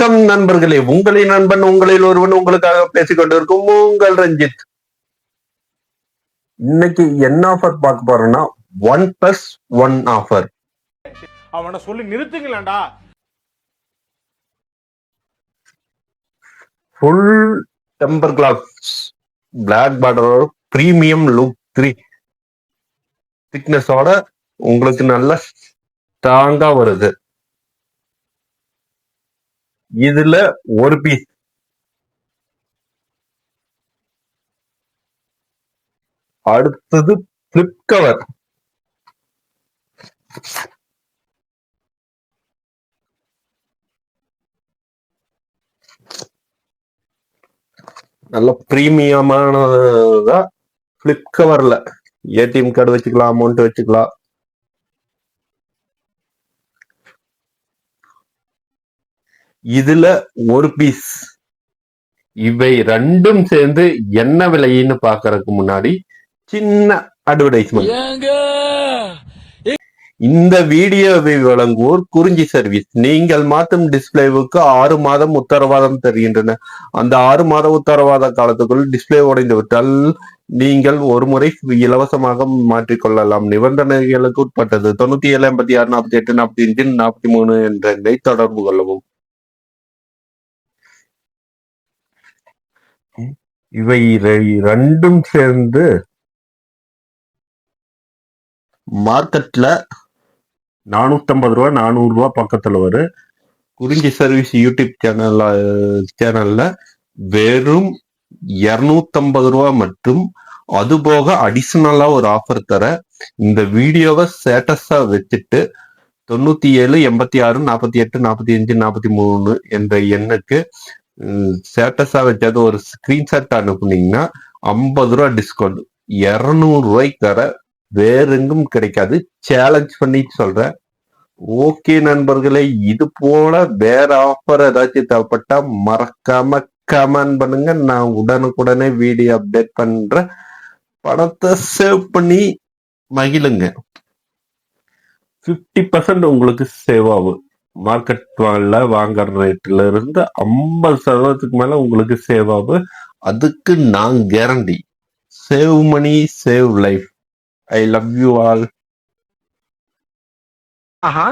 வணக்கம் நண்பர்களே. உங்களின் நண்பன் உங்களில் ஒருவன் உங்களுக்காக பேசிக் கொண்டிருக்கும் உங்கள் ரஞ்சித். இன்னைக்கு என்ன ஆஃபர் பார்க்க போறோம்னா ஒன் பிளஸ் ஒன் ஆஃபர் அவனை சொல்லி நிறுத்துங்களேன்டா. ஃபுல் டெம்பர் கிளாஸ் பிளாக் பார்டரோட பிரீமியம் லுக் த்ரீ திக்னஸோட உங்களுக்கு நல்ல ஸ்ட்ராங்கா வருது. இதுல ஒரு பீஸ் அடுத்தது பிளிப் கவர் நல்ல பிரீமியமானதா பிளிப் கவர்ல ஏடிஎம் கார்டு வச்சுக்கலாம் அமௌண்ட் வச்சுக்கலாம். இதுல ஒரு பீஸ் இவை ரெண்டும் சேர்ந்து என்ன விலைன்னு பாக்குறதுக்கு முன்னாடி சின்ன அட்வர்டைஸ்மெண்ட் இந்த வீடியோவை வழங்குவோர் குறிஞ்சி சர்வீஸ் நீங்கள் மாற்றும் டிஸ்பிளேவுக்கு ஆறு மாதம் உத்தரவாதம் தருகின்றன. அந்த ஆறு மாத உத்தரவாத காலத்துக்குள் டிஸ்பிளே உடைந்து விட்டால் நீங்கள் ஒரு முறை இலவசமாக மாற்றிக்கொள்ளலாம். நிபந்தனைகளுக்கு உட்பட்டது தொண்ணூத்தி ஏழு எண்பத்தி ஆறு நாற்பத்தி எட்டு நாற்பத்தி அஞ்சு நாற்பத்தி மூணு என்ற தொடர்பு கொள்ளவும். இவை ரெண்டும் சேர்ந்து மார்க்கெட்ல நானூத்தம்பது ரூபா நானூறு ரூபா பக்கத்துல வரும். குறிஞ்சி சர்வீஸ் யூடியூப் சேனல்ல சேனல்ல வெறும் இருநூத்தம்பது ரூபா மற்றும் அது போக அடிஷனலா ஒரு ஆஃபர் தர இந்த வீடியோவை ஸ்டேட்டஸா வச்சுட்டு தொண்ணூத்தி ஏழு எண்பத்தி ஆறு நாற்பத்தி எட்டு நாற்பத்தி அஞ்சு நாற்பத்தி மூணு என்ற எண்ணுக்கு ஸ்டேட்டஸா வச்சாது ஒரு ஸ்கிரீன்ஷாட் அனுப்புனீங்கன்னா ஐம்பது ரூபா டிஸ்கவுண்ட் இருநூறு ரூபாய்க்கு தர வேறெங்கும் கிடைக்காது. சேலஞ்ச் பண்ணி சொல்றேன். ஓகே நண்பர்களே இது போல வேற ஆஃபர் ஏதாச்சும் தேவைப்பட்டா மறக்காம கமெண்ட் பண்ணுங்க. நான் உடனுக்குடனே வீடியோ அப்டேட் பண்றேன். பணத்தை சேவ் பண்ணி மகிழுங்க. 50% பர்சன்ட் உங்களுக்கு சேவ் ஆகும். மார்க்கெட் வாங்குற ரேட்ல இருந்து ஐம்பது சதவீதத்துக்கு மேல உங்களுக்கு சேவ் ஆகும் அதுக்கு நான் guarantee save money save life I love you all Aha.